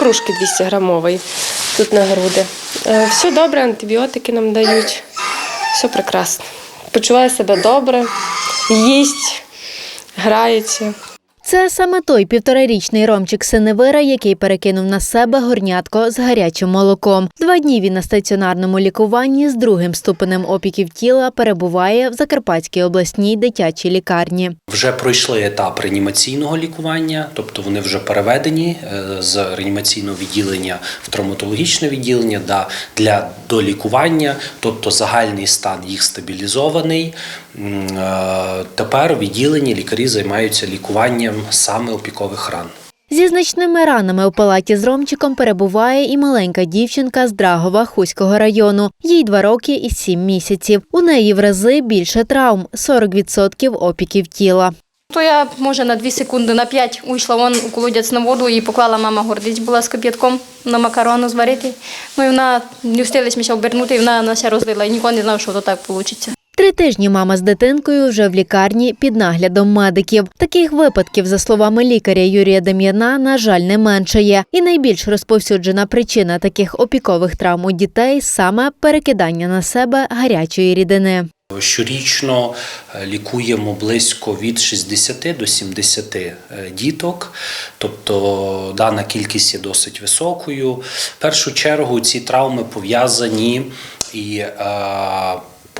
півкружки 200 грамової тут на груди. Е, Все добре, антибіотики нам дають. Все прекрасно. Почуває себе добре, їсть, грається. Це саме той півторарічний ромчик Синевира, який перекинув на себе горнятко з гарячим молоком. Два дні він на стаціонарному лікуванні з другим ступенем опіків тіла перебуває в Закарпатській обласній дитячій лікарні. Вже пройшли етап реанімаційного лікування, тобто вони вже переведені е, з реанімаційного відділення в травматологічне відділення для долікування, тобто загальний стан їх стабілізований. Е, Тепер у відділенні лікарі займаються лікуванням саме опікових ран. Зі значними ранами у палаті з Ромчиком перебуває і маленька дівчинка з Драгова Хуського району. Їй два роки і сім місяців. У неї в рази більше травм 40% опіків тіла. То я, може, на 2 секунди, на 5 уйшла вон у колодязь на воду і поклала мама гордість була з кип'ятком на макарону зварити. Ну і вона не встиглися обернути, і вона на все розлила. І ніхто не знав, що то так вийде. Три тижні мама з дитинкою вже в лікарні під наглядом медиків. Таких випадків, за словами лікаря Юрія Дем'яна, на жаль, не меншає. І найбільш розповсюджена причина таких опікових травм у дітей саме перекидання на себе гарячої рідини. Щорічно е, лікуємо близько від 60 до 70 е, діток, тобто дана кількість є досить високою. В першу чергу ці травми пов'язані і е,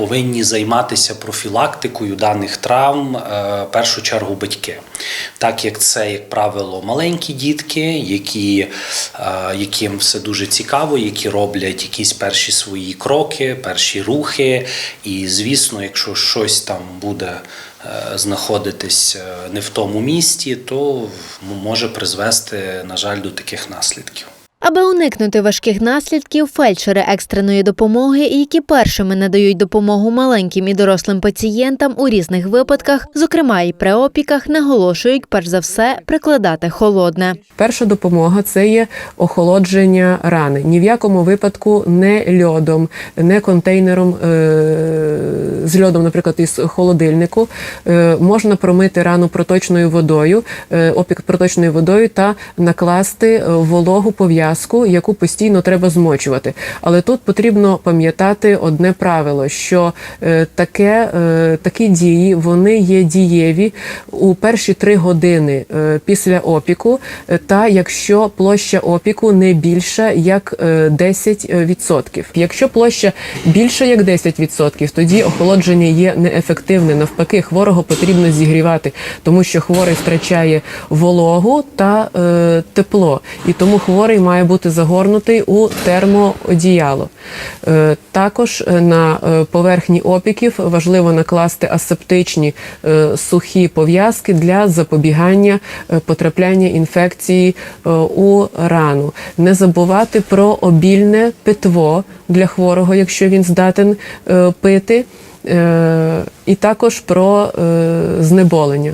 повинні займатися профілактикою даних травм е, в першу чергу батьки. Так як це, як правило, маленькі дітки, які, е, яким все дуже цікаво, які роблять якісь перші свої кроки, перші рухи. І, звісно, якщо щось там буде е, знаходитись не в тому місті, то може призвести, на жаль, до таких наслідків. Аби уникнути важких наслідків, фельдшери екстреної допомоги, які першими надають допомогу маленьким і дорослим пацієнтам у різних випадках, зокрема і при опіках, наголошують перш за все прикладати холодне. Перша допомога це є охолодження рани. Ні в якому випадку не льодом, не контейнером е- з льодом, наприклад, із холодильнику. Е- можна промити рану проточною водою, е- опік проточною водою та накласти вологу пов'язку, яку постійно треба змочувати. Але тут потрібно пам'ятати одне правило, що е, таке, е, такі дії вони є дієві у перші три години е, після опіку, та якщо площа опіку не більша як е, 10%. Якщо площа більша як 10%, тоді охолодження є неефективне. Навпаки, хворого потрібно зігрівати, тому що хворий втрачає вологу та тепло, і тому хворий має бути загорнутий у термоодіяло. Е, також е, на е, поверхні опіків важливо накласти асептичні сухі пов'язки для запобігання потрапляння інфекції у рану. Не забувати про обільне питво для хворого, якщо він здатен пити, і також про знеболення.